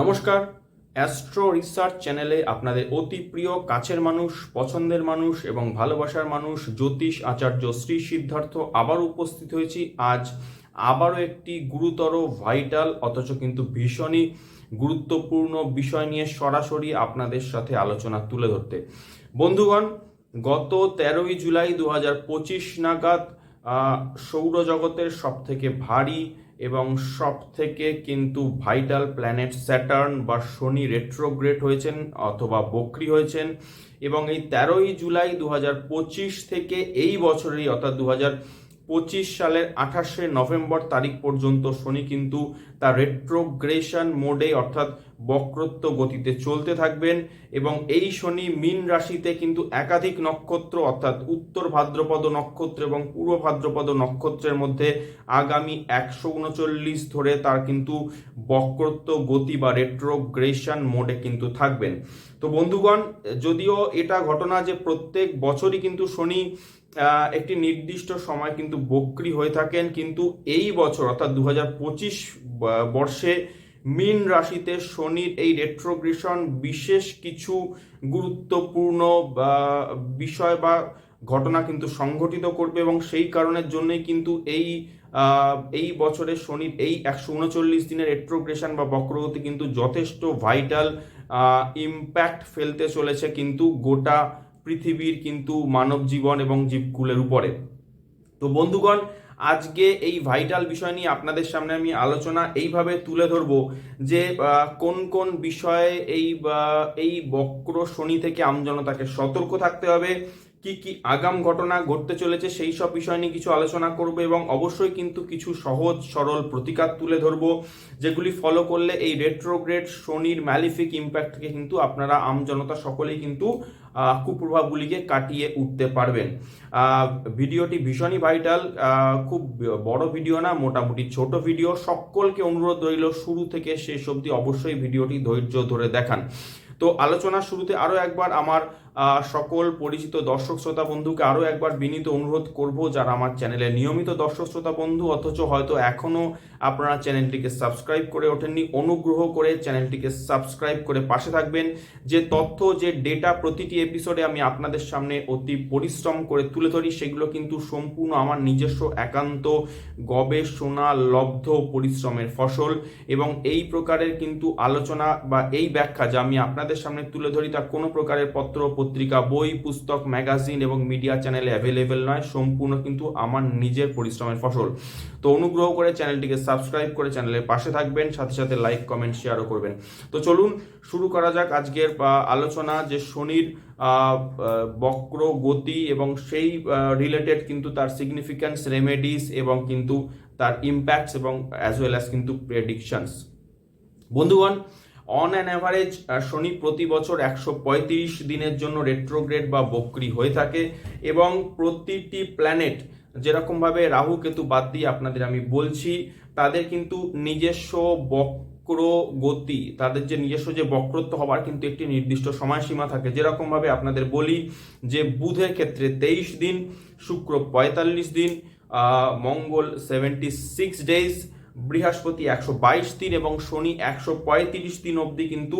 নমস্কার। Astro research চ্যানেলে আপনাদের অতি প্রিয় কাছের মানুষ, পছন্দের মানুষ এবং ভালোবাসার মানুষ জ্যোতিষ আচার্য শ্রী সিদ্ধার্থ আবার উপস্থিত হয়েছি। আজ আবারও একটি গুরুতর ভাইটাল অথচ কিন্তু ভীষণই গুরুত্বপূর্ণ বিষয় নিয়ে সরাসরি আপনাদের সাথে আলোচনা তুলে ধরতে। বন্ধুগণ, গত তেরোই জুলাই দু হাজার পঁচিশ নাগাদ সৌরজগতের সব থেকে ভারী এবং সব থেকে কিন্তু ভাইটাল প্ল্যানেট স্যাটার্ন বা শনি রেট্রোগ্রেড হয়েছেন অথবা বক্রি হয়েছেন এবং এই তেরোই জুলাই দু হাজার পঁচিশ থেকে এই বছরেই অর্থাৎ দু পঁচিশ সালের আঠাশে নভেম্বর তারিখ পর্যন্ত শনি কিন্তু তার রেট্রোগ্রেশন মোডে অর্থাৎ বক্রত্ব গতিতে চলতে থাকবেন এবং এই শনি মীন রাশিতে কিন্তু একাধিক নক্ষত্র অর্থাৎ উত্তর ভাদ্রপদ নক্ষত্র এবং পূর্ব ভাদ্রপদ নক্ষত্রের মধ্যে আগামী একশো উনচল্লিশ ধরে তার কিন্তু বক্রত্ব গতি বা রেট্রোগ্রেশন মোডে কিন্তু থাকবেন। তো বন্ধুগণ, যদিও এটা ঘটনা যে প্রত্যেক বছরই কিন্তু শনি একটি নির্দিষ্ট সময় কিন্তু বক্রি হয়ে থাকেন, কিন্তু এই বছর অর্থাৎ দু হাজার পঁচিশ বর্ষে মীন রাশিতে শনির এই রেট্রোগ্রেশন বিশেষ কিছু গুরুত্বপূর্ণ বিষয় বা ঘটনা কিন্তু সংঘটিত করবে এবং সেই কারণের জন্যই কিন্তু এই এই বছরের শনির এই একশো উনচল্লিশ দিনের রেট্রোগ্রেশন বা বক্রগতি কিন্তু যথেষ্ট ভাইটাল ইম্প্যাক্ট ফেলতে চলেছে কিন্তু গোটা পৃথিবীর কিন্তু মানব জীবন এবং জীবকুলের উপরে। তো বন্ধুগণ আজকে এই ভাইটাল বিষয় নিয়ে আপনাদের সামনে আমি আলোচনা এইভাবে তুলে ধরব যে কোন কোন বিষয়ে এই এই বক্র শনি থেকে আমজনতাকে সতর্ক থাকতে হবে কি কি আগাম ঘটনা ঘটতে চলেছে সেই সব বিষয় নিয়ে কিছু আলোচনা করব এবং অবশ্যই কিন্তু কিছু সহজ, সরল প্রতিকার তুলে ধরবো, যেগুলি ফলো করলে এই রেট্রোগ্রেড শনির ম্যালিফিক ইম্প্যাক্ট থেকে কিন্তু আপনারা আমজনতা সকলেই কিন্তু কুপ্রভাবগুলিকে কাটিয়ে উঠতে পারবেন। ভিডিওটি ভীষণই ভাইটাল খুব বড় ভিডিও না, মোটামুটি ছোট ভিডিও। সকলকে অনুরোধ রইল শুরু থেকে শেষ অবধি অবশ্যই ভিডিওটি ধৈর্য ধরে দেখান। তো আলোচনা শুরুতে আরও একবার আমার সকল পরিচিত দর্শক, শ্রোতা বন্ধুকে আরও একবার বিনীত অনুরোধ করব যারা আমার চ্যানেলে নিয়মিত দর্শক, শ্রোতা বন্ধু, অথচ হয়তো এখনও আপনারা চ্যানেলটিকে সাবস্ক্রাইব করে ওঠেননি, অনুগ্রহ করে চ্যানেলটিকে সাবস্ক্রাইব করে পাশে থাকবেন। যে তথ্য, যে ডেটা প্রতিটি এপিসোডে আমি আপনাদের সামনে অতি পরিশ্রম করে তুলে ধরি, সেগুলো কিন্তু সম্পূর্ণ আমার নিজস্ব একান্ত গবেষণা লব্ধ পরিশ্রমের ফসল এবং এই প্রকারের কিন্তু আলোচনা বা এই ব্যাখ্যা যা আমি আপনাদের সামনে তুলে ধরি, তা কোনো প্রকারের পত্র পত্রিকা, বই, পুস্তক, ম্যাগাজিন এবং মিডিয়া চ্যানেলে অ্যাভেলেবেল নয়, সম্পূর্ণ কিন্তু আমার নিজের পরিশ্রমের ফসল। তো অনুগ্রহ করে চ্যানেলটিকে সাবস্ক্রাইব করে চ্যানেলের পাশে থাকবেন, সাথে সাথে লাইক কমেন্ট শেয়ারও করবেন। তো চলুন শুরু করা যাক আজকের আলোচনা যে শনির বক্র গতি এবং সেই রিলেটেড কিন্তু তার সিগনিফিক্যান্স রেমেডিস এবং কিন্তু তার ইম্প্যাক্টস এবং অ্যাজ ওয়েল অ্যাজ কিন্তু প্রেডিকশনস বন্ধুগণ অন অ্যান অ্যাভারেজ শনি প্রতি বছর একশো পঁয়ত্রিশ দিনের জন্য রেট্রোগ্রেড বা বক্রি হয়ে থাকে এবং প্রতিটি প্ল্যানেট যেরকমভাবে রাহু, কেতু বাদ দিয়ে আপনাদের আমি বলছি, তাদের কিন্তু নিজস্ব বক্র গতি, তাদের যে নিজস্ব যে বক্রত্ব হবার কিন্তু একটি নির্দিষ্ট সময়সীমা থাকে। যেরকমভাবে আপনাদের বলি যে বুধের ক্ষেত্রে তেইশ দিন, শুক্র পঁয়তাল্লিশ দিন মঙ্গল সেভেন্টি সিক্স ডেজ বৃহস্পতি একশো বাইশ দিন এবং শনি একশো পঁয়ত্রিশ দিন অবধি কিন্তু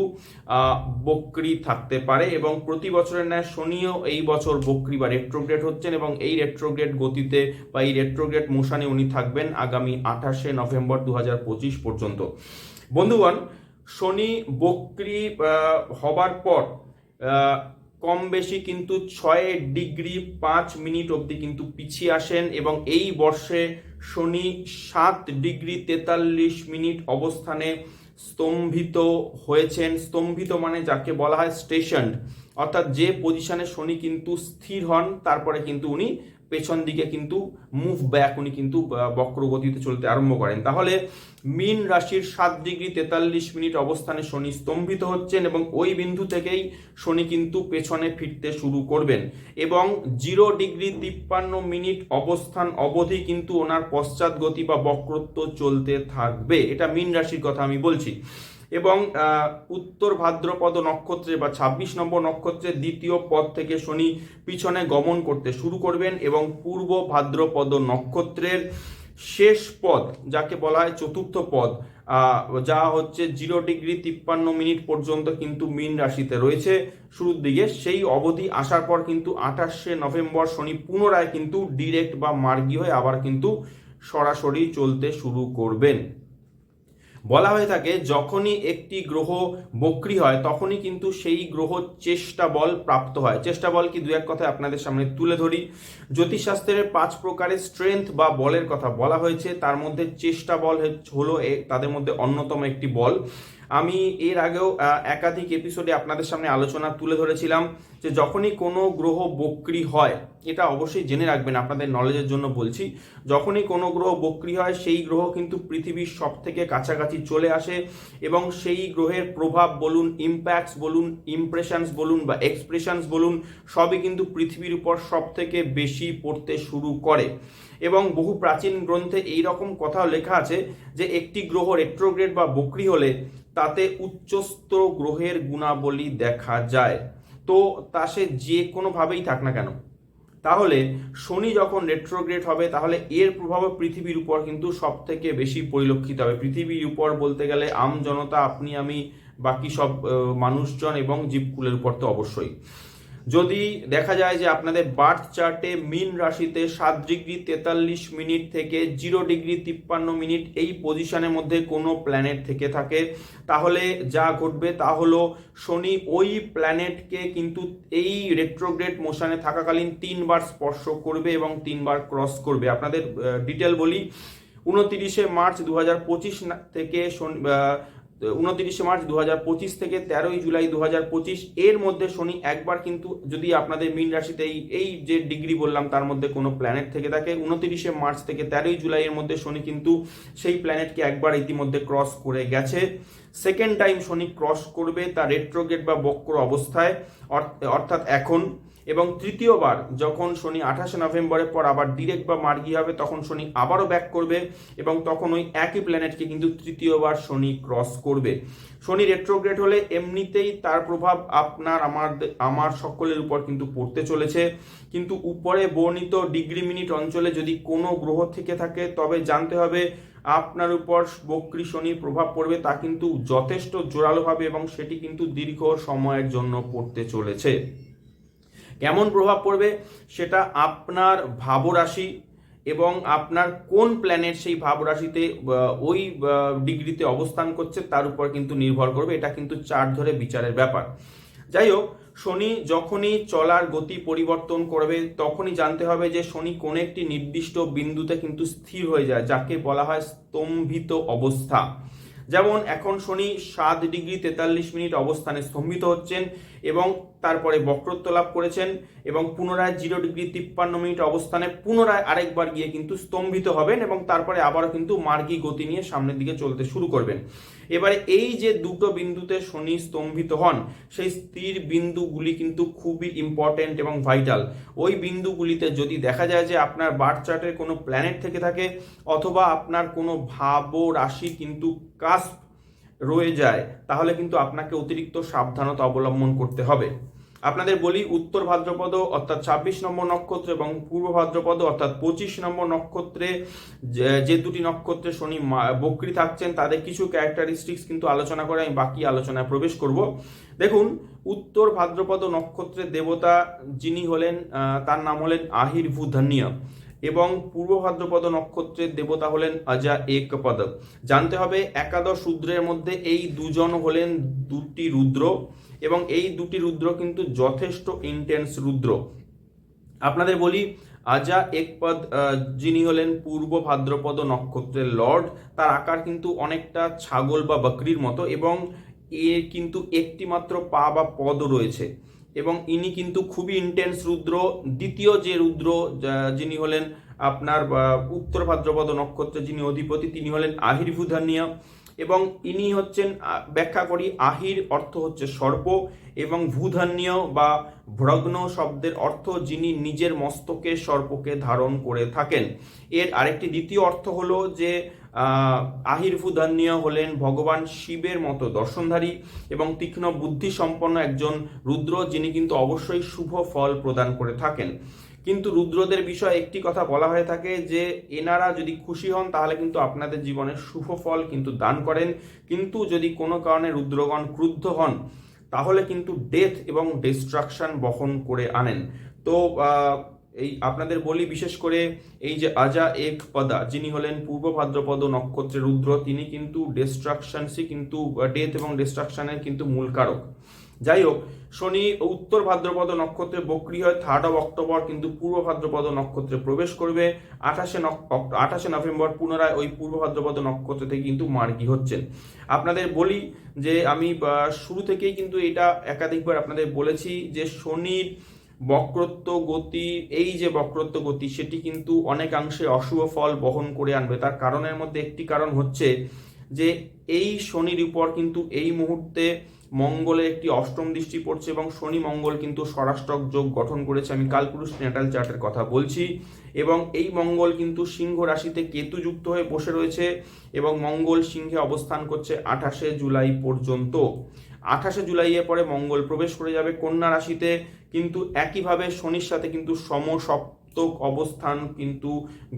বক্রি থাকতে পারে এবং প্রতি বছরের ন্যায় শনিও এই বছর বক্রি বা রেট্রোগ্রেড হচ্ছেন এবং এই রেট্রোগ্রেড গতিতে বা এই রেট্রোগ্রেড মোশনে উনি থাকবেন আগামী আঠাশে নভেম্বর দু পর্যন্ত। বন্ধুগণ, শনি বক্রি হবার পর কম বেশি কিন্তু ছয় ডিগ্রি পাঁচ মিনিট অবধি কিন্তু পিছিয়ে আসেন এবং এই বর্ষে শনি সাত ডিগ্রি তেতাল্লিশ মিনিট অবস্থানে স্তম্ভিত হয়েছেন। স্তম্ভিত মানে যাকে বলা হয় স্টেশন অর্থাৎ যে পজিশনে শনি কিন্তু স্থির হন, তারপরে কিন্তু উনি পেছন দিকে কিন্তু মুভ ব্যাক উনি কিন্তু বক্রগতিতে চলতে আরম্ভ করেন। তাহলে মিন রাশির সাত ডিগ্রি তেতাল্লিশ মিনিট অবস্থানে শনি স্তম্ভিত হচ্ছেন এবং ওই বিন্দু থেকেই শনি কিন্তু পেছনে ফিরতে শুরু করবেন। এবং জিরো ডিগ্রি তিপ্পান্ন মিনিট অবস্থান অবধি কিন্তু ওনার পশ্চাৎগতি বা বক্রত্ব চলতে থাকবে। এটা মিন রাশির কথা আমি বলছি। এবং উত্তর ভাদ্রপদ নক্ষত্রে বা ছাব্বিশ নম্বর নক্ষত্রের দ্বিতীয় পদ থেকে শনি পিছনে গমন করতে শুরু করবেন এবং পূর্ব ভাদ্রপদ নক্ষত্রের শেষ পদ, যাকে বলা হয় চতুর্থ পদ যা হচ্ছে জিরো ডিগ্রি তিপ্পান্ন মিনিট পর্যন্ত কিন্তু মীন রাশিতে রয়েছে শুরুর দিকে। সেই অবধি আসার পর কিন্তু আঠাশে নভেম্বর শনি পুনরায় কিন্তু ডিরেক্ট বা মার্গী হয়ে আবার কিন্তু সরাসরি চলতে শুরু করবেন। বলা হয়ে থাকে, যখনই একটি গ্রহ বক্রি হয়, তখনই কিন্তু সেই গ্রহ চেষ্টা বল প্রাপ্ত হয়। চেষ্টা বল কি? দু এক কথায় আপনাদের সামনে তুলে ধরি। জ্যোতিষশাস্ত্রের পাঁচ প্রকারের স্ট্রেংথ বা বলের কথা বলা হয়েছে। তার মধ্যে চেষ্টা বল হলো তাদের মধ্যে অন্যতম একটি বল। আমি এর আগেও একাধিক এপিসোডে আপনাদের সামনে আলোচনা তুলে ধরেছিলাম যে যখনই কোনো গ্রহ বক্রি হয়, এটা অবশ্যই জেনে রাখবেন, আপনাদের নলেজের জন্য বলছি, যখনই কোনো গ্রহ বক্রি হয়, সেই গ্রহ কিন্তু পৃথিবীর সব থেকে কাছাকাছি চলে আসে এবং সেই গ্রহের প্রভাব বলুন ইম্প্যাক্টস বলুন ইমপ্রেশনস বলুন বা এক্সপ্রেশনস বলুন, সবই কিন্তু পৃথিবীর উপর সব থেকে বেশি পড়তে শুরু করে। এবং বহু প্রাচীন গ্রন্থে এই রকম কথাও লেখা আছে যে একটি গ্রহ রেট্রোগ্রেড বা বক্রি হলে তাতে উচ্চস্থ গ্রহের গুণাবলী দেখা যায়। তো তা সে যে কোনোভাবেই থাক না কেন। তাহলে শনি যখন রেট্রোগ্রেড হবে, তাহলে এর প্রভাবে পৃথিবীর উপর কিন্তু সব থেকে বেশি পরিলক্ষিত হবে। পৃথিবীর উপর বলতে গেলে আম জনতা আপনি, আমি, বাকি সব মানুষজন এবং জীবকুলের উপর তো অবশ্যই। যদি দেখা যায় যে আপনাদের বার্থ চার্টে মিন রাশিতে সাত ডিগ্রি তেতাল্লিশ মিনিট থেকে জিরো ডিগ্রি তিপ্পান্ন মিনিট এই পজিশনের মধ্যে কোনো প্ল্যানেট থেকে থাকে, তাহলে যা ঘটবে তা হলো শনি ওই প্ল্যানেটকে কিন্তু এই রেট্রোগ্রেড মোশনে থাকাকালীন তিনবার স্পর্শ করবে এবং তিনবার ক্রস করবে। আপনাদের ডিটেল বলি, উনতিরিশে মার্চ দু হাজার পঁচিশ থেকে শনি উনতিরিশে মার্চ দু পঁচিশ থেকে তেরোই জুলাই দু পঁচিশ, এর মধ্যে শনি একবার কিন্তু যদি আপনাদের মীন রাশিতে এই এই যে ডিগ্রি বললাম, তার মধ্যে কোনো প্ল্যানেট থেকে থাকে। উনতিরিশে মার্চ থেকে তেরোই জুলাই এর মধ্যে শনি কিন্তু সেই প্ল্যানেটকে একবার ইতিমধ্যে ক্রস করে গেছে। সেকেন্ড টাইম শনি ক্রস করবে তার রেট্রোগেট বা বক্র অবস্থায়। অর্থ- অর্থাৎ এখন এবং তৃতীয়বার যখন শনি আঠাশে নভেম্বরের পর আবার ডিরেক্ট বা মার্গি হবে, তখন শনি আবারও ব্যাক করবে এবং তখন ওই একই প্ল্যানেটকে কিন্তু তৃতীয়বার শনি ক্রস করবে। শনি রেট্রোগ্রেড হলে এমনিতেই তার প্রভাব আপনার আমার আমার সকলের উপর কিন্তু পড়তে চলেছে। কিন্তু উপরে বর্ণিত ডিগ্রি মিনিট অঞ্চলে যদি কোনো গ্রহ থেকে থাকে, তবে জানতে হবে আপনার উপর বক্রী শনির প্রভাব পড়বে, তা কিন্তু যথেষ্ট জোরালোভাবে এবং সেটি কিন্তু দীর্ঘ সময়ের জন্য পড়তে চলেছে। কেমন প্রভাব পড়বে সেটা আপনার ভাবরাশি এবং আপনার কোন প্ল্যানেট সেই ভাবরাশিতে ওই ডিগ্রিতে অবস্থান করছে তার উপর কিন্তু নির্ভর করবে। এটা কিন্তু চার ধরে বিচারের ব্যাপার। যাই হোক, শনি যখনই চলার গতি পরিবর্তন করবে, তখনই জানতে হবে যে শনি কোন একটি নির্দিষ্ট বিন্দুতে কিন্তু স্থির হয়ে যায়, যাকে বলা হয় স্তম্ভিত অবস্থা। যেমন এখন শনি সাত ডিগ্রি তেতাল্লিশ মিনিট অবস্থানে স্তম্ভিত হচ্ছেন এবং তারপরে বক্রত্ব লাভ করেছেন এবং পুনরায় জিরো ডিগ্রি তিপ্পান্ন মিনিট অবস্থানে পুনরায় আরেকবার গিয়ে কিন্তু স্তম্ভিত হবেন এবং তারপরে আবারও কিন্তু মার্গী গতি নিয়ে সামনের দিকে চলতে শুরু করবেন। এবারে এই যে দুটো বিন্দুতে শনি স্তম্ভিত হন, সেই স্থির বিন্দুগুলি কিন্তু খুবই ইম্পর্টেন্ট এবং ভাইটাল ওই বিন্দুগুলিতে যদি দেখা যায় যে আপনার বার্থ চার্টের কোনো প্ল্যানেট থেকে থাকে, অথবা আপনার কোনো ভাব রাশি কিন্তু কাস্প রয়ে যায়, তাহলে কিন্তু আপনাকে অতিরিক্ত সাবধানতা অবলম্বন করতে হবে। আপনাদের বলি, উত্তর ভাদ্রপদ অর্থাৎ ছাব্বিশ নম্বর নক্ষত্র এবং পূর্ব ভাদ্রপদ অর্থাৎ পঁচিশ নম্বর নক্ষত্রে যে- দুটি নক্ষত্রে শনি বক্রী থাকছেন, তাদের কিছু ক্যারেক্টারিস্টিক্স কিন্তু আলোচনা করে, আমি বাকি আলোচনায় প্রবেশ করব। দেখুন, উত্তর ভাদ্রপদ নক্ষত্রের দেবতা যিনি হলেন তার নাম হলেন আহির ভূধন্য এবং পূর্ব ভাদ্রপদ নক্ষত্রের দেবতা হলেন অজা একপদ। জানতে হবে একাদশ রুদ্রের মধ্যে এই দুজন হলেন দুটি রুদ্র এবং এই দুটি রুদ্র কিন্তু যথেষ্ট ইন্টেন্স রুদ্র। আপনাদের বলি, আজা একপদ যিনি হলেন পূর্ব ভাদ্রপদ নক্ষত্রের লর্ড, তার আকার কিন্তু অনেকটা ছাগল বা বকরির মতো এবং এর কিন্তু একটি মাত্র পা বা পদ রয়েছে। এবং ইনি কিন্তু খুবই ইন্টেন্স রুদ্র, দ্বিতীয় যে রুদ্র যিনি হলেন আপনার উত্তর ভাদ্রপদ নক্ষত্রে যিনি অধিপতি, তিনি হলেন আহির্ভূধানীয় এবং ইনি হচ্ছেন ব্যাখ্যা করি, আহির অর্থ হচ্ছে সর্প এবং ভূধান্য বা ভ্রগ্ন শব্দের অর্থ যিনি নিজের মস্তকে সর্পকে ধারণ করে থাকেন। এর আরেকটি দ্বিতীয় অর্থ হলো যে আহ, আহির্ভূধান্য হলেন ভগবান শিবের মতো দর্শনধারী এবং তীক্ষ্ণ বুদ্ধি সম্পন্ন একজন রুদ্র যিনি কিন্তু অবশ্যই শুভ ফল প্রদান করে থাকেন। কিন্তু রুদ্রদের বিষয়ে একটি কথা বলা হয়ে থাকে যে এনারা যদি খুশি হন তাহলে কিন্তু আপনাদের জীবনে শুভ ফল কিন্তু দান করেন। কিন্তু যদি কোনো কারণে রুদ্রগণ ক্রুদ্ধ হন তাহলে কিন্তু ডেথ এবং ডিস্ট্রাকশন বহন করে আনেন। তো এই আপনাদের বলি বিশেষ করে এই যে আজা এক পদা, যিনি হলেন পূর্ব ভাদ্রপদ নক্ষত্রের রুদ্র, তিনি কিন্তু ডিস্ট্রাকশনসই কিন্তু ডেথ এবং ডিস্ট্রাকশনের কিন্তু মূল কারক। যাই হোক, শনি উত্তর ভাদ্রপদ নক্ষত্রে বক্রি হয় থার্ড অফ অক্টোবর কিন্তু পূর্ব ভাদ্রপদ নক্ষত্রে প্রবেশ করবে। আঠাশে আঠাশে নভেম্বর পুনরায় ওই পূর্ব ভাদ্রপদ নক্ষত্র থেকে কিন্তু মার্গী হচ্ছেন। আপনাদের বলি যে আমি শুরু থেকেই কিন্তু এটা একাধিকবার আপনাদের বলেছি যে শনির বক্রত্ব গতি এই যে বক্রত্ব গতি সেটি কিন্তু অনেকাংশে অশুভ ফল বহন করে আনবে। তার কারণের মধ্যে একটি কারণ হচ্ছে যে এই শনির উপর কিন্তু এই মুহূর্তে মঙ্গলের একটি অষ্টম দৃষ্টি পড়ছে এবং শনি মঙ্গল কিন্তু স্বরাষ্ট্রক যোগ গঠন করেছে। আমি কালপুরুষ নেটাল চার্টের কথা বলছি এবং এই মঙ্গল কিন্তু সিংহ রাশিতে কেতু যুক্ত হয়ে বসে রয়েছে এবং মঙ্গল সিংহে অবস্থান করছে আঠাশে জুলাই পর্যন্ত। আঠাশে জুলাইয়ের পরে মঙ্গল প্রবেশ করে যাবে কন্যা রাশিতে, কিন্তু একইভাবে শনির সাথে কিন্তু সম সপ্তক অবস্থান কিন্তু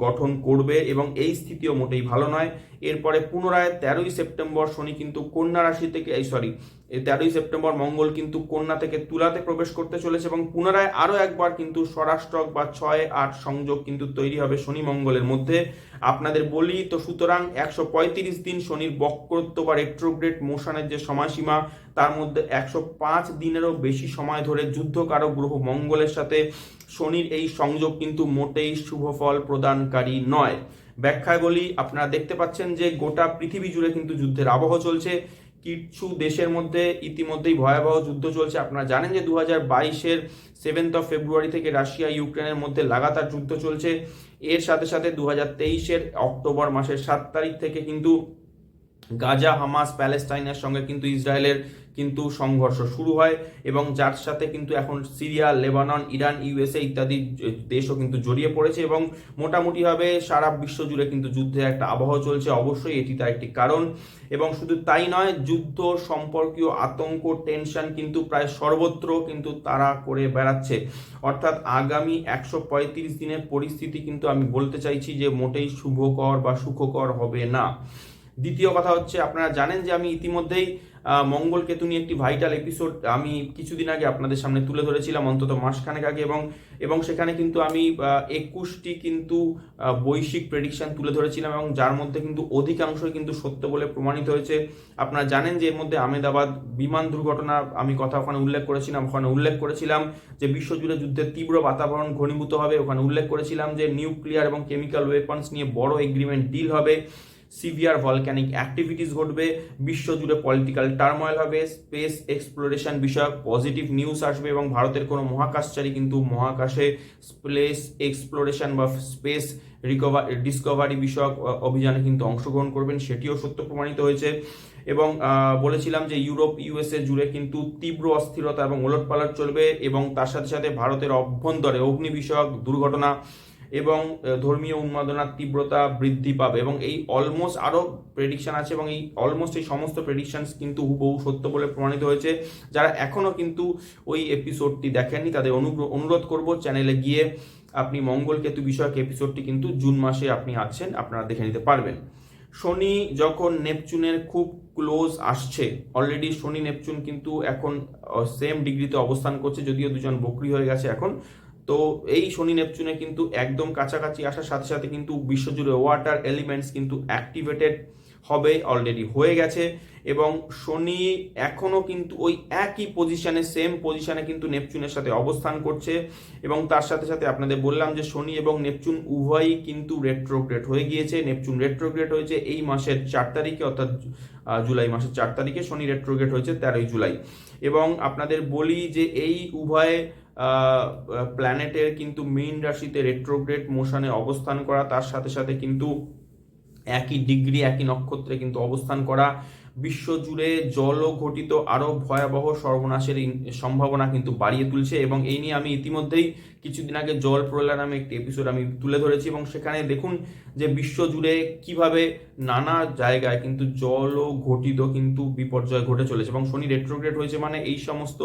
গঠন করবে এবং এই স্থিতিও মোটেই ভালো নয়। এরপরে পুনরায় তেরোই সেপ্টেম্বর শনি কিন্তু কন্যা রাশি থেকে, এই সরি তেরোই সেপ্টেম্বর মঙ্গল কিন্তু কন্যা থেকে তুলাতে প্রবেশ করতে চলেছে এবং পুনরায় আরও একবার কিন্তু স্বরাষ্ট্রক বা ছয় আট সংযোগ কিন্তু তৈরি হবে শনি মঙ্গলের মধ্যে। আপনাদের বলি তো সুতরাং একশো পঁয়ত্রিশ দিন শনির বক্রত্ব বা রেট্রোগ্রেড মোশনের যে সময়সীমা, তার মধ্যে একশো পাঁচ দিনেরও বেশি সময় ধরে যুদ্ধকারক গ্রহ মঙ্গলের সাথে শনির এই সংযোগ কিন্তু মোটেই শুভ ফল প্রদানকারী নয়। ব্যাখ্যায় বলি আপনারা দেখতে পাচ্ছেন যে গোটা পৃথিবী জুড়ে কিন্তু যুদ্ধের আবহ চলছে। কিছু দেশের মধ্যে ইতিমধ্যেই ভয়াবহ যুদ্ধ চলছে। আপনারা জানেন যে দু হাজার বাইশের সেভেন্থ অফ ফেব্রুয়ারি থেকে রাশিয়া, ইউক্রেনের মধ্যে লাগাতার যুদ্ধ চলছে। এর সাথে সাথে দু হাজার তেইশের অক্টোবর মাসের সাত তারিখ থেকে কিন্তু গাজা, হামাস, প্যালেস্টাইনের সঙ্গে কিন্তু ইসরায়েলের কিন্তু সংঘর্ষ শুরু হয় এবং যার সাথে কিন্তু এখন সিরিয়া, লেবানন, ইরান, ইউএসএ ইত্যাদি দেশও কিন্তু জড়িয়ে পড়েছে এবং মোটামুটিভাবে সারা বিশ্ব জুড়ে কিন্তু যুদ্ধের একটা আবহ চলছে। অবশ্যই এটি তার একটি কারণ এবং শুধু তাই নয়, যুদ্ধ সম্পর্কীয় আতঙ্ক, টেনশন কিন্তু প্রায় সর্বত্র কিন্তু তারা করে বেড়াচ্ছে। অর্থাৎ আগামী একশো পঁয়ত্রিশ দিনের পরিস্থিতি কিন্তু আমি বলতে চাইছি যে মোটেই শুভকর বা সুখকর হবে না। দ্বিতীয় কথা হচ্ছে, আপনারা জানেন যে আমি ইতিমধ্যেই মঙ্গল কেতু নিয়ে একটি ভাইটাল এপিসোড আমি কিছুদিন আগে আপনাদের সামনে তুলে ধরেছিলাম, অন্তত মাসখানেক আগে এবং এবং সেখানে কিন্তু আমি একুশটি কিন্তু বৈশ্বিক প্রেডিকশন তুলে ধরেছিলাম এবং যার মধ্যে কিন্তু অধিকাংশই কিন্তু সত্য বলে প্রমাণিত হয়েছে। আপনারা জানেন যে এর মধ্যে আহমেদাবাদ বিমান দুর্ঘটনা আমি কথা ওখানে উল্লেখ করেছিলাম, ওখানে উল্লেখ করেছিলাম যে বিশ্বজুড়ে যুদ্ধের তীব্র বাতাবরণ ঘনীভূত হবে, ওখানে উল্লেখ করেছিলাম যে নিউক্লিয়ার এবং কেমিক্যাল ওয়েপন্স নিয়ে বড় এগ্রিমেন্ট ডিল হবে। সিভিয়ার ভলক্যানিক অ্যাক্টিভিটিস ঘটবে, বিশ্বজুড়ে পলিটিক্যাল টার্ময়েল হবে স্পেস এক্সপ্লোরেশন বিষয়ক পজিটিভ নিউজ আসবে এবং ভারতের কোনো মহাকাশচারী কিন্তু মহাকাশে স্পেস এক্সপ্লোরেশন বা স্পেস রিকভার ডিসকভারি বিষয়ক অভিযানে কিন্তু অংশগ্রহণ করবেন, সেটিও সত্য প্রমাণিত হয়েছে। এবং বলেছিলাম যে ইউরোপ, ইউএসএ জুড়ে কিন্তু তীব্র অস্থিরতা এবং ওলটপালট চলবে এবং তার সাথে সাথে ভারতের অভ্যন্তরে অগ্নি বিষয়ক দুর্ঘটনা এবং ধর্মীয় উন্মাদনার তীব্রতা বৃদ্ধি পাবে এবং এই অলমোস্ট আরও প্রেডিকশান আছে এবং এই অলমোস্ট এই সমস্ত প্রেডিকশানস কিন্তু হুবহু সত্য বলে প্রমাণিত হয়েছে। যারা এখনও কিন্তু ওই এপিসোডটি দেখেননি, তাদের অনুগ্রহ অনুরোধ করব চ্যানেলে গিয়ে আপনি মঙ্গল কেতু বিষয়ক এপিসোডটি কিন্তু জুন মাসে আপনি আছেন, আপনারা দেখে নিতে পারবেন। শনি যখন নেপচুনের খুব ক্লোজ আসছে অলরেডি শনি নেপচুন কিন্তু এখন সেম ডিগ্রিতে অবস্থান করছে, যদিও দুজন বকরি হয়ে গেছে এখন। তো এই শনি নেপচুনে কিন্তু একদম কাছাকাছি আসার সাথে সাথে কিন্তু বিশ্বজুড়ে ওয়াটার এলিমেন্টস কিন্তু অ্যাক্টিভেটেড হবে অলরেডি হয়ে গেছে। এবং শনি এখনও কিন্তু ওই একই পজিশানে সেম পজিশানে কিন্তু নেপচুনের সাথে অবস্থান করছে। এবং তার সাথে সাথে আপনাদের বললাম যে শনি এবং নেপচুন উভয়ই কিন্তু রেট্রোগ্রেড হয়ে গিয়েছে। নেপচুন রেট্রোগ্রেড হয়েছে এই মাসের চার তারিখে, অর্থাৎ জুলাই মাসের চার তারিখে শনি রেট্রোগ্রেড হয়েছে তেরোই জুলাই। এবং আপনাদের বলি যে এই উভয় প্ল্যানেটের কিন্তু মেইন রাশিতে রেট্রোগ্রেড মোশনে অবস্থান করা, তার সাথে সাথে কিন্তু একই ডিগ্রি একই নক্ষত্রে কিন্তু অবস্থান করা বিশ্বজুড়ে জল ঘটিত আরও ভয়াবহ সর্বনাশের সম্ভাবনা কিন্তু বাড়িয়ে তুলছে এবং এই নিয়ে আমি ইতিমধ্যেই কিছুদিন আগে জল প্রলয় নামে একটি এপিসোড আমি তুলে ধরেছি এবং সেখানে দেখুন যে বিশ্বজুড়ে কীভাবে নানা জায়গায় কিন্তু জল ঘটিত কিন্তু বিপর্যয় ঘটে চলেছে এবং শনি রেট্রোগ্রেড হয়েছে মানে এই সমস্ত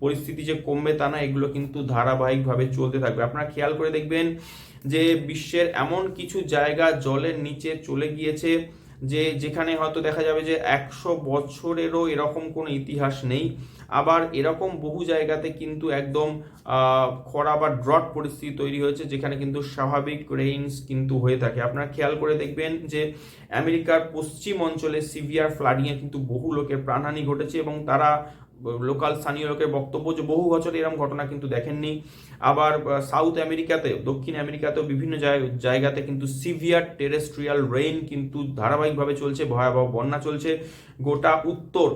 পরিস্থিতি যে কমবে তা না, এগুলো কিন্তু ধারাবাহিকভাবে চলতে থাকবে। আপনারা খেয়াল করে দেখবেন যে বিশ্বের এমন কিছু জায়গা জলের নিচে চলে গিয়েছে যে যেখানে হয়তো দেখা যাবে যে একশো বছরেরও এরকম কোনো ইতিহাস নেই। আবার এরকম বহু জায়গাতে কিন্তু একদম খরা বা ড্রট পরিস্থিতি তৈরি হয়েছে, যেখানে কিন্তু স্বাভাবিক রেইনস কিন্তু হয়ে থাকে। আপনারা খেয়াল করে দেখবেন যে আমেরিকার পশ্চিম অঞ্চলে সিভিয়ার ফ্লাডিংয়ে কিন্তু বহু লোকের প্রাণহানি ঘটেছে এবং তারা লোকাল স্থানীয় লোকের বক্তব্য যে বহু বছর এরকম ঘটনা কিন্তু দেখেননি। আবার সাউথ আমেরিকাতে দক্ষিণ আমেরিকাতেও বিভিন্ন জায়- জায়গাতে কিন্তু সিভিয়ার টেরেস্ট্রিয়াল রেইন কিন্তু ধারাবাহিকভাবে চলছে, ভয়াবহ বন্যা চলছে। গোটা উত্তর,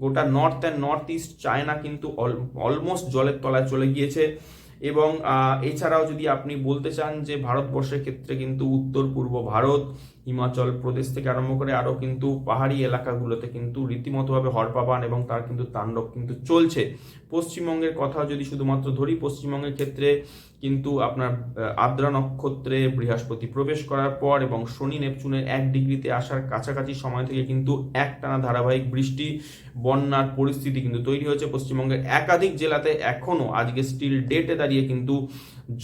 গোটা north and north east China কিন্তু অলমোস্ট জলের তলায় চলে গিয়েছে। এবং এছাড়াও যদি আপনি বলতে চান যে ভারতবর্ষের ক্ষেত্রে কিন্তু উত্তর পূর্ব ভারত হিমাচল প্রদেশ থেকে আরম্ভ করে আরও কিন্তু পাহাড়ি এলাকাগুলোতে কিন্তু রীতিমতোভাবে হরপাবান এবং তার কিন্তু তাণ্ডব কিন্তু চলছে। পশ্চিমবঙ্গের কথা যদি শুধুমাত্র ধরি, পশ্চিমবঙ্গের ক্ষেত্রে কিন্তু আপনার আদ্রা নক্ষত্রে বৃহস্পতি প্রবেশ করার পর এবং শনি নেপচুনের এক ডিগ্রিতে আসার কাছাকাছি সময় থেকে কিন্তু একটানা ধারাবাহিক বৃষ্টি, বন্যার পরিস্থিতি কিন্তু তৈরি হয়েছে। পশ্চিমবঙ্গের একাধিক জেলাতে এখনও আজকে স্টিল ডেটে দাঁড়িয়ে কিন্তু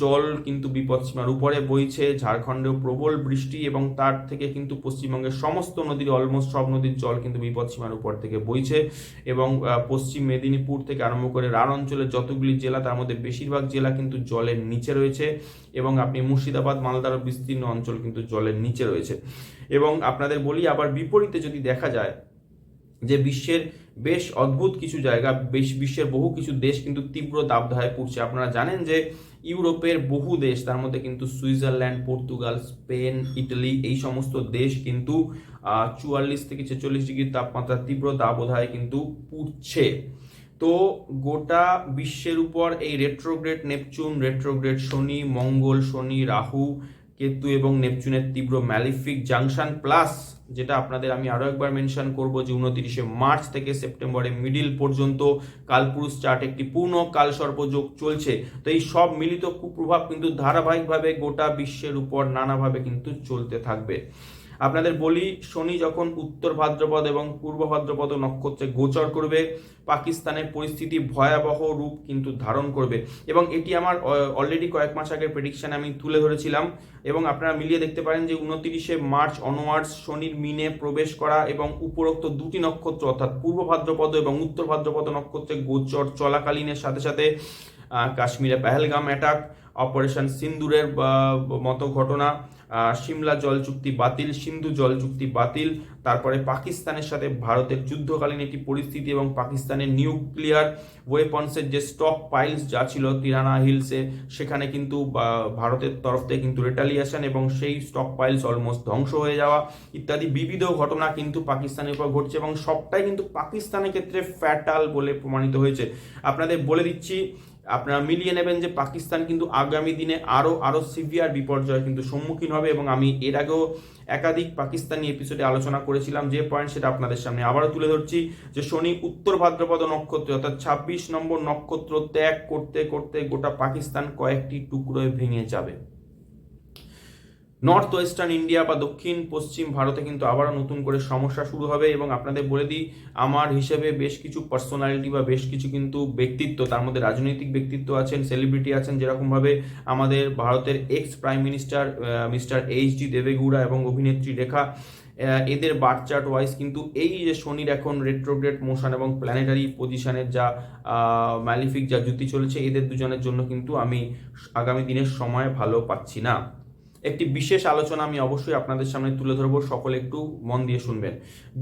জল কিন্তু বিপদসীমার উপরে বইছে, ঝাড়খণ্ডেও প্রবল বৃষ্টি এবং তার থেকে কিন্তু পশ্চিমবঙ্গের সমস্ত নদীর অলমোস্ট সব নদীর জল কিন্তু বিপদসীমার উপর থেকে বইছে এবং পশ্চিম মেদিনীপুর থেকে আরম্ভ করে রাঢ় অঞ্চলের যতগুলি জেলা, তার মধ্যে বেশিরভাগ জেলা কিন্তু জলের নিচে রয়েছে এবং আপনি মুর্শিদাবাদ, মালদার বিস্তীর্ণ অঞ্চল কিন্তু জলের নিচে রয়েছে। এবং আপনাদের বলি, আবার বিপরীতে যদি দেখা যায় যে বিশ্বের বেশ অদ্ভুত কিছু জায়গা, বেশ বিশ্বের বহু কিছু দেশ কিন্তু তীব্র দাবদাহে পড়ছে। আপনারা জানেন যে ইউরোপের বহু দেশ, তার মধ্যে কিন্তু সুইজারল্যান্ড, পর্তুগাল, স্পেন, ইটালি, এই সমস্ত দেশ কিন্তু চুয়াল্লিশ থেকে ছেচল্লিশ ডিগ্রি তাপমাত্রা তীব্র দাবদাহে কিন্তু পুড়ছে। তো গোটা বিশ্বের উপর এই রেট্রোগ্রেড নেপচুন রেট্রোগ্রেড শনি, মঙ্গল, শনি, রাহু, কেতু এবং নেপচুনের তীব্র ম্যালিফিক জাংশন প্লাস যেটা আপনাদের আমি আরও একবার মেনশন করব যে উনতিরিশে মার্চ থেকে সেপ্টেম্বরের মিডিল পর্যন্ত কালপুরুষ চার্ট একটি পূর্ণ কাল কালসর্পযোগ চলছে। তো এই সব মিলিত কুপ্রভাব কিন্তু ধারাবাহিকভাবে গোটা বিশ্বের উপর নানাভাবে কিন্তু চলতে থাকবে। আপনাদের বলি, শনি যখন উত্তর ভাদ্রপদ এবং পূর্ব ভাদ্রপদ নক্ষত্রে গোচর করবে, পাকিস্তানের পরিস্থিতি ভয়াবহ রূপ কিন্তু ধারণ করবে। এবং এটি আমার অলরেডি কয়েক মাস আগের প্রেডিকশন আমি তুলে ধরেছিলাম। এবং আপনারা মিলিয়ে দেখতে পারেন যে উনতিরিশে মার্চ অনওয়ার্ডস শনির মিনে প্রবেশ করা এবং উপরোক্ত দুটি নক্ষত্র, অর্থাৎ পূর্ব ভাদ্রপদ এবং উত্তর ভাদ্রপদ নক্ষত্রে গোচর চলাকালীনের সাথে সাথে কাশ্মীরে পেহেলগাম অ্যাটাক অপারেশন সিন্দুরের মতো ঘটনা সিমলা জল চুক্তি বাতিল, সিন্ধু জল চুক্তি বাতিল, তারপরে পাকিস্তানের সাথে ভারতের যুদ্ধকালীন একটি পরিস্থিতি এবং পাকিস্তানের নিউক্লিয়ার ওয়েপন্সের যে স্টক পাইলস যা ছিল তিরানা হিলসে, সেখানে কিন্তু ভারতের তরফ থেকে কিন্তু রেটালিয়েশন এবং সেই স্টক পাইলস অলমোস্ট ধ্বংস হয়ে যাওয়া ইত্যাদি বিবিধ ঘটনা কিন্তু পাকিস্তানের উপর ঘটছে এবং সবটাই কিন্তু পাকিস্তানের ক্ষেত্রে ফ্যাটাল বলে প্রমাণিত হয়েছে। আপনাদের বলে দিচ্ছি আপনারা মিলিয়ে নেবেন যে পাকিস্তান কিন্তু আগামী দিনে আরও আরও সিভিয়ার বিপর্যয় কিন্তু সম্মুখীন হবে এবং আমি এর আগেও একাধিক পাকিস্তানি এপিসোডে আলোচনা করেছিলাম যে পয়েন্ট সেটা আপনাদের সামনে। আবারও তুলে ধরছি যে শনি উত্তর ভাদ্রপদ নক্ষত্র অর্থাৎ ছাব্বিশ নম্বর নক্ষত্র ত্যাগ করতে করতে গোটা পাকিস্তান কয়েকটি টুকরোয় ভেঙে যাবে। নর্থ ওয়েস্টার্ন ইন্ডিয়া বা দক্ষিণ পশ্চিম ভারতে কিন্তু আবারও নতুন করে সমস্যা শুরু হবে এবং আপনাদের বলে দিই, আমার হিসেবে বেশ কিছু পার্সোনালিটি বা বেশ কিছু কিন্তু ব্যক্তিত্ব, তার মধ্যে রাজনৈতিক ব্যক্তিত্ব আছেন সেলিব্রিটি আছেন, যেরকমভাবে আমাদের ভারতের ex prime minister mister H D Devegowda এবং অভিনেত্রী রেখা এদের বার্থ চার্ট ওয়াইজ কিন্তু এই যে শনির এখন রেট্রোগ্রেড মোশন এবং প্ল্যানেটারি পজিশনের যা ম্যালিফিক যা জুতি চলেছে, এদের দুজনের জন্য কিন্তু আমি আগামী দিনের সময় ভালো পাচ্ছি না। একটি বিশেষ আলোচনা আমি অবশ্যই আপনাদের সামনে তুলে ধরবো, সকলে একটু মন দিয়ে শুনবেন।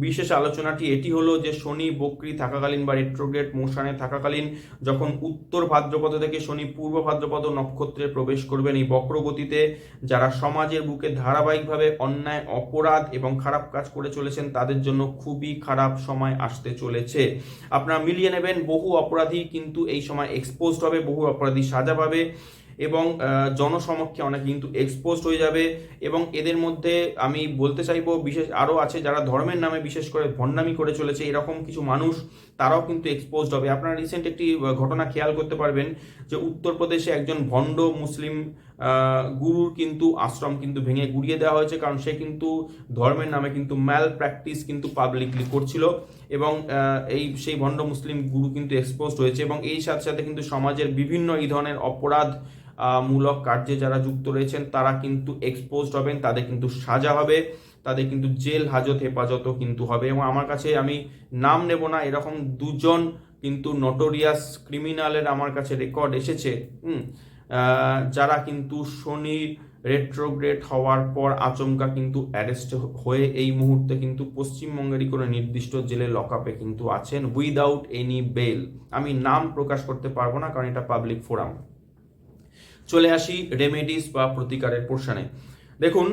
বিশেষ আলোচনাটি এটি হলো যে শনি বক্রি থাকাকালীন বা রেট্রোগ্রেড মোশানে থাকাকালীন যখন উত্তর ভাদ্রপদ থেকে শনি পূর্ব ভাদ্রপদ নক্ষত্রে প্রবেশ করবেন, এই বক্রগতিতে যারা সমাজের বুকে ধারাবাহিকভাবে অন্যায়, অপরাধ এবং খারাপ কাজ করে চলেছেন, তাদের জন্য খুবই খারাপ সময় আসতে চলেছে। আপনারা মিলিয়ে নেবেন, বহু অপরাধী কিন্তু এই সময় এক্সপোজড হবে, বহু অপরাধী সাজা পাবে। এবং জনসমক্ষে অনেক কিন্তু এক্সপোজড হয়ে যাবে এবং এদের মধ্যে আমি বলতে চাইব বিশেষ আরও আছে যারা ধর্মের নামে বিশেষ করে ভণ্ডামি করে চলেছে, এরকম কিছু মানুষ তারাও কিন্তু এক্সপোজড হবে। আপনারা রিসেন্ট একটি ঘটনা খেয়াল করতে পারবেন যে উত্তরপ্রদেশে একজন ভণ্ড মুসলিম গুরুর কিন্তু আশ্রম কিন্তু ভেঙে গুড়িয়ে দেওয়া হয়েছে কারণ সে কিন্তু ধর্মের নামে কিন্তু ম্যাল প্র্যাকটিস কিন্তু পাবলিকলি করছিল এবং এই সেই ভণ্ড মুসলিম গুরু কিন্তু এক্সপোজড হয়েছে এবং এই সাথে সাথে কিন্তু সমাজের বিভিন্ন এই ধরনের অপরাধ মূলক কার্যে যারা যুক্ত রয়েছেন, তারা কিন্তু এক্সপোজড হবেন, তাদের কিন্তু সাজা হবে, তাদের কিন্তু জেল হাজত হেফাজতও কিন্তু হবে এবং আমার কাছে আমি নাম নেব না, এরকম দুজন কিন্তু নটোরিয়াস ক্রিমিনালের আমার কাছে রেকর্ড এসেছে যারা কিন্তু শনির রেট্রোগ্রেড হওয়ার পর আচমকা কিন্তু অ্যারেস্ট হয়ে এই মুহূর্তে কিন্তু পশ্চিমবঙ্গেরই কোনো নির্দিষ্ট জেলে লকআপে কিন্তু আছেন উইদাউট এনি বেল আমি নাম প্রকাশ করতে পারব না, কারণ এটা পাবলিক ফোরাম চলে আসি রেমেডিস বা প্রতিকারের পোর্শনে। দেখুন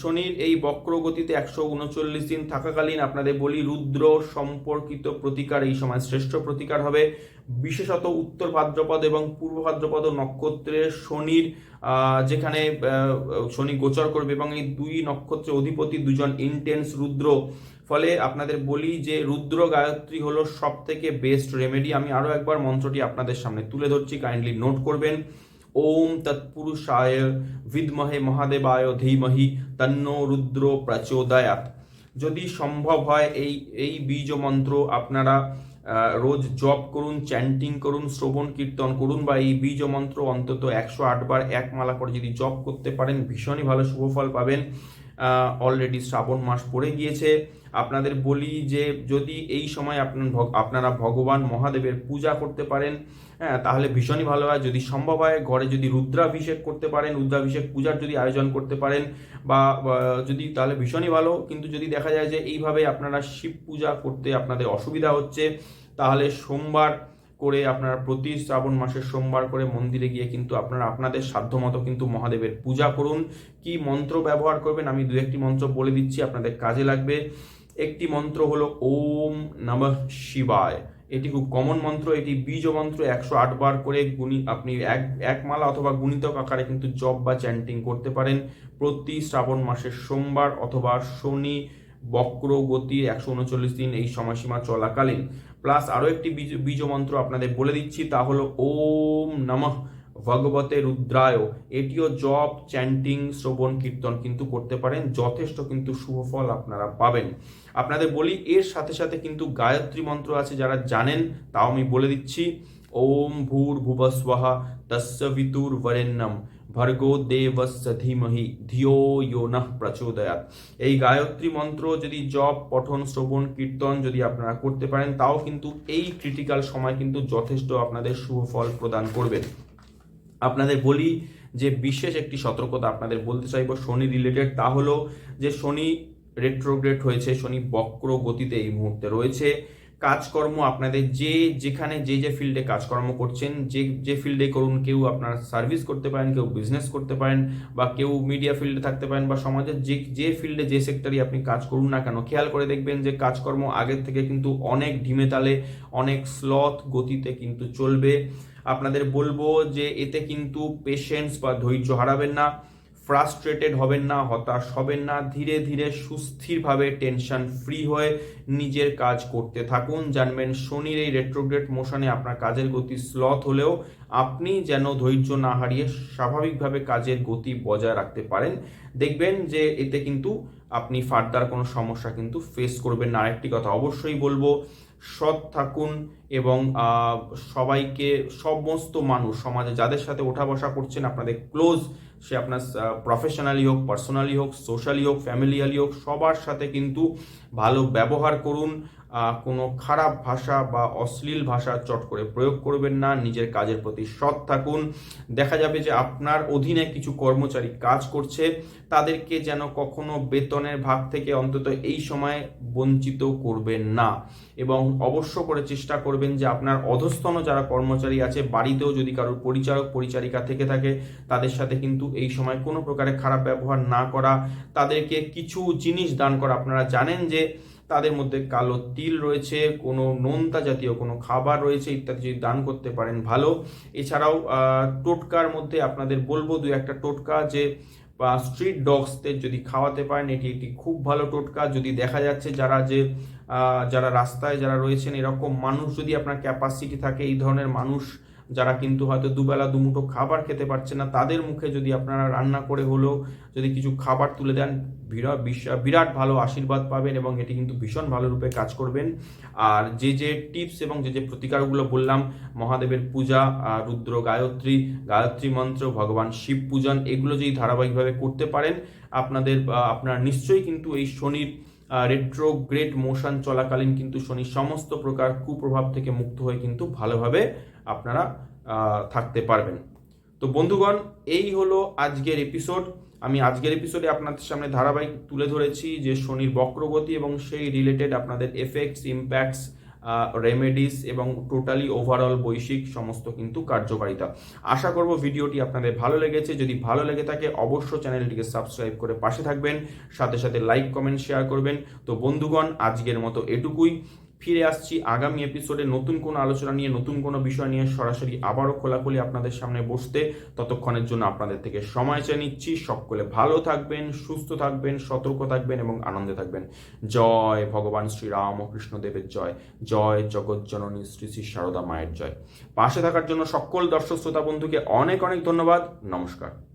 শনির এই বক্র গতিতে একশো উনচল্লিশ দিন থাকাকালীন আপনাদের বলি রুদ্র সম্পর্কিত প্রতিকার এই সময় শ্রেষ্ঠ প্রতিকার হবে। বিশেষত উত্তর ভাদ্রপদ এবং পূর্ব ভাদ্রপদ নক্ষত্রের শনির যেখানে শনি গোচর করবে এবং এই দুই নক্ষত্রের অধিপতি দুজন ইন্টেন্স রুদ্র। ফলে আপনাদের বলি যে রুদ্র গায়ত্রী হলো সব থেকে বেস্ট রেমেডি আমি আরও একবার মন্ত্রটি আপনাদের সামনে তুলে ধরছি। কাইন্ডলি নোট করবেন। ওম তৎপুরুষায় विद्महे মহাদেবায় ধীমহি তন্ন রুদ্র প্রচোদয়াত যদি সম্ভব হয় এই এই বীজ মন্ত্র আপনারা রোজ জপ করুন চ্যান্টিং করুন, শ্রবণ, কীর্তন করুন বা এই বীজ মন্ত্র অন্তত একশো আটবার এক মালা করে যদি জপ করতে পারেন, ভীষণই ভালো শুভফল পাবেন। অলরেডি শ্রাবণ মাস পড়ে গিয়েছে। আপনাদের বলি যে, যদি এই সময় আপনার আপনারা ভগবান মহাদেবের পূজা করতে পারেন হ্যাঁ তাহলে ভীষণই ভালো হয়। যদি সম্ভব হয়, ঘরে যদি রুদ্রাভিষেক করতে পারেন, রুদ্রাভিষেক পূজার যদি আয়োজন করতে পারেন বা, যদি, তাহলে ভীষণই ভালো। কিন্তু যদি দেখা যায় যে, এইভাবে আপনারা শিব পূজা করতে আপনাদের অসুবিধা হচ্ছে, তাহলে সোমবার করে আপনারা প্রতি শ্রাবণ মাসের সোমবার করে মন্দিরে গিয়ে কিন্তু আপনারা আপনাদের সাধ্যমতো কিন্তু মহাদেবের পূজা করুন। কি মন্ত্র ব্যবহার করবেন? আমি দু একটি মন্ত্র বলে দিচ্ছি, আপনাদের কাজে লাগবে। একটি মন্ত্র হলো ওম নমঃ শিবায়। এটি খুব কমন মন্ত্র, এটি বীজ মন্ত্র, একশো আট বার করে গুণি, আপনি এক এক মালা অথবা গুণিতক আকারে কিন্তু জপ বা চ্যান্টিং করতে পারেন। প্রতি শ্রাবণ মাসের সোমবার অথবা শনি বক্র গতি একশো উনচল্লিশ দিন এই সময়সীমা চলাকালীন। প্লাস আরও একটি বীজ বীজ মন্ত্র আপনাদের বলে দিচ্ছি, তা হলো ওম নমঃ ভগবতে রুদ্রায়। এটিও জপ চ্যান্টিং শ্রবণ, কীর্তন কিন্তু করতে পারেন, যথেষ্ট কিন্তু শুভ ফল আপনারা পাবেন। আপনাদের বলি, এর সাথে সাথে কিন্তু গায়ত্রী মন্ত্র আছে যারা জানেন, তাও আমি বলে দিচ্ছি, ওম ভূর ভুবস্বহা তস্য বিতুর বরেণ্যম। ভর্গো দেবস্য ধীমহি ধিও ইয়ো প্রচোদয়াত এই গায়ত্রী মন্ত্র যদি জপ, পঠন, শ্রবণ, কীর্তন যদি আপনারা করতে পারেন, তাও কিন্তু এই ক্রিটিক্যাল সময় কিন্তু যথেষ্ট আপনাদের শুভ ফল প্রদান করবে। আপনাদের বলি যে বিশেষ একটি সতর্কতা আপনাদের বলতে চাইব শনি রিলেটেড তা হলো যে শনি রেট্রোগ্রেড হয়েছে, শনি বক্র গতিতে এই মুহূর্তে রয়েছে। কাজকর্ম আপনাদের যে যেখানে যে যে ফিল্ডে কাজকর্ম করছেন, যে যে ফিল্ডে করুন, কেউ আপনার সার্ভিস করতে পারেন, কেউ বিজনেস করতে পারেন, বা কেউ মিডিয়া ফিল্ডে থাকতে পারেন, বা সমাজের যে যে ফিল্ডে যে সেক্টরই আপনি কাজ করুন না কেন, খেয়াল করে দেখবেন যে কাজকর্ম আগের থেকে কিন্তু অনেক ঢিমে তালে, অনেক স্লথ গতিতে কিন্তু চলবে। আপনাদের বলব যে এতে কিন্তু পেশেন্স বা ধৈর্য হারাবেন না। ফ্রাস্ট্রেটেড হবেন না, হতাশ হবেন না, ধীরে ধীরে সুস্থিরভাবে টেনশন ফ্রি হয়ে নিজের কাজ করতে থাকুন। জানবেন শনির এই রেট্রোগ্রেড মোশনে আপনার কাজের গতি স্লথ হলেও আপনি যেন ধৈর্য না হারিয়ে স্বাভাবিকভাবে কাজের গতি বজায় রাখতে পারেন। দেখবেন যে এতে কিন্তু আপনি ফার্দার কোনো সমস্যা কিন্তু ফেস করবেন না। আরেকটি কথা অবশ্যই বলব, সৎ থাকুন এবং সবাইকে, সমস্ত মানুষ, সমাজে যাদের সাথে ওঠা বসা করছেন, আপনাদের ক্লোজ সে আপনার প্রফেশনালি হোক পার্সোনালি হোক সোশ্যালি হোক ফ্যামিলিয়ালি হোক, সবার সাথে কিন্তু ভালো ব্যবহার করুন। কোনো খারাপ ভাষা বা অশ্লীল ভাষা চট করে প্রয়োগ করবেন না, নিজের কাজের প্রতি সৎ থাকুন। দেখা যাবে যে আপনার অধীনে কিছু কর্মচারী কাজ করছে, তাদেরকে যেন কখনো বেতনের ভাগ থেকে অন্তত এই সময় বঞ্চিত করবেন না। এবং অবশ্য করে চেষ্টা করবেন যে আপনার অধস্তন যারা কর্মচারী আছে, বাড়িতেও যদি কারোর পরিচারক, পরিচারিকা থেকে থাকে, তাদের সাথে কিন্তু এই সময় কোনো প্রকারে খারাপ ব্যবহার না করা। তাদেরকে কিছু জিনিস দান করা। আপনারা জানেন যে তাদের মধ্যে কালো তিল রয়েছে, কোনো নোনতা জাতীয় কোনো খাবার রয়েছে ইত্যাদি যদি দান করতে পারেন ভালো। এছাড়াও টোটকার মধ্যে আপনাদের বলব দু একটা টোটকা যে, বা স্ট্রিট ডগসদের যদি খাওয়াতে পারেন, এটি একটি খুব ভালো টোটকা। যদি দেখা যাচ্ছে যারা যে যারা রাস্তায় যারা রয়েছেন, এরকম মানুষ যদি আপনার ক্যাপাসিটি থাকে, এই ধরনের মানুষ যারা কিন্তু হয়তো দুবেলা দুমুঠো খাবার খেতে পারছে না, তাদের মুখে যদি আপনারা রান্না করে হলেও যদি কিছু খাবার তুলে দেন বিরাট বিরাট ভালো আশীর্বাদ পাবেন এবং এটি কিন্তু ভীষণ ভালো রূপে কাজ করবেন। আর যে যে টিপস এবং যে যে প্রতিকারগুলো বললাম, মহাদেবের পূজা রুদ্র গায়ত্রী গায়ত্রী মন্ত্র, ভগবান শিব পূজন, এগুলো যদি ধারাবাহিকভাবে করতে পারেন, আপনাদের আপনারা নিশ্চয়ই কিন্তু এই শনির রেট্রোগ্রেড মোশন চলাকালীন কিন্তু শনির সমস্ত প্রকার কুপ্রভাব থেকে মুক্ত হয়ে কিন্তু ভালোভাবে আপনারা থাকতে পারবেন। তো বন্ধুগণ, এই হলো আজকের এপিসোড আমি আজকের এপিসোডে আপনাদের সামনে ধারাবাহিক তুলে ধরেছি যে শনির বক্রগতি এবং সেই রিলেটেড আপনাদের এফেক্টস ইম্প্যাক্টস রেমেডিস এবং টোটালি ওভারঅল বৈশ্বিক সমস্ত কিন্তু কার্যকারিতা। আশা করব ভিডিওটি আপনাদের ভালো লেগেছে। যদি ভালো লেগে থাকে অবশ্য চ্যানেলটিকে সাবস্ক্রাইব করে পাশে থাকবেন। সাথে সাথে লাইক কমেন্ট শেয়ার করবেন। তো বন্ধুগণ, আজকের মতো এটুকুই। ফিরে আসছি আগামী এপিসোডে নতুন কোনো আলোচনা নিয়ে, নতুন কোনো বিষয় নিয়ে। সরাসরি আবারও খোলাখুলি আপনাদের সামনে বসতে ততক্ষণের জন্য আপনাদের থেকে সময় চেয়ে নিচ্ছি। সকলে ভালো থাকবেন, সুস্থ থাকবেন, সতর্ক থাকবেন এবং আনন্দে থাকবেন। জয় ভগবান শ্রী কৃষ্ণদেবের জয়। জয় জগৎ জননী শ্রী শ্রী সারদা মায়ের জয়। পাশে থাকার জন্য সকল দর্শক শ্রোতা বন্ধুকে অনেক অনেক ধন্যবাদ। নমস্কার।